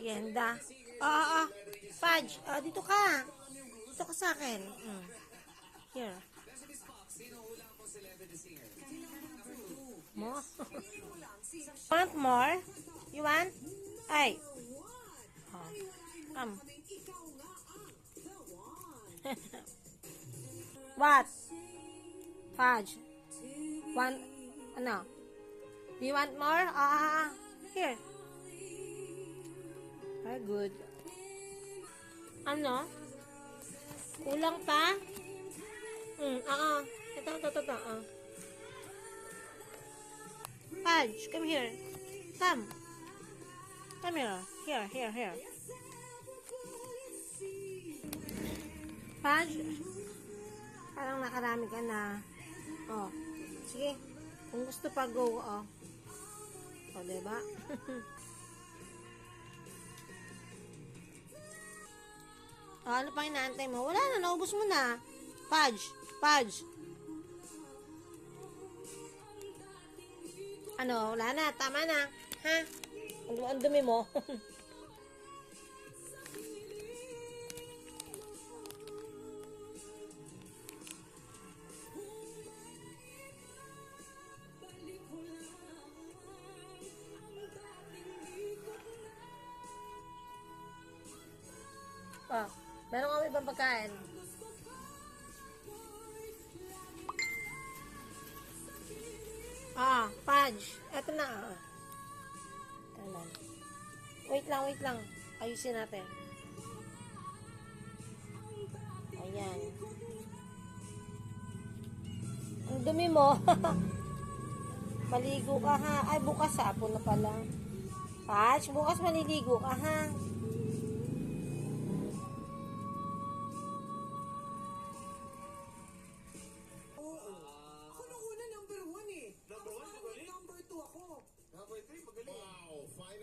Merienda. Oo, oo. Fudge, ah, dito ka. Dito ka sa akin. Mm. Here. Mo? want more? You want? Ay. Oh. Come. What? Fudge. Want, ano? Do you want more? Ah, ah, ah. Here. Good. Ano? Kulang pa? Hmm, ah, ah. Ito, ito, ito, ito, ah. Fudge, come here. Come. Come here. Here, here, here. Fudge. Parang nakarami ka na. Oh. Sige. Kung gusto pa, go. Oh. O, diba? oh, ano pang inaantay mo? Wala na, naubos mo na. Fudge. Fudge. Ano, wala na. Tama na. Ha? Ang dumi mo. oh, meron kami ibang pagkain. Ah, fudge. Eto na. ah. Ito. Wait lang, wait lang. Ayusin natin. Ayan. Ang dumi mo. Maligo ka ha. Ay, bukas hapon na pala. Fudge, bukas maliligo ka ha.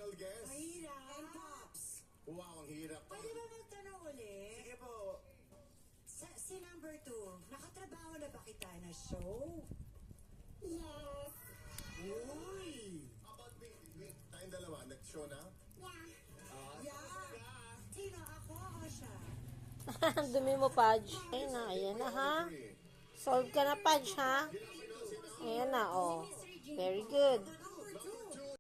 Final guess. Mahirap. And pops. Wow, ang hirap. Pwede ba magtanong ulit? Sige po. Sa, si number two, nakatrabaho na ba kita na show? Yes. Uy! About me, me, tayong dalawa, nag-show na? Yeah. Yeah! Sino ako o siya? Ang dumi mo, Pudge. Ayun na, ayan na ha. Solve ka na, Pudge ha. Ayan na, oh. Very good.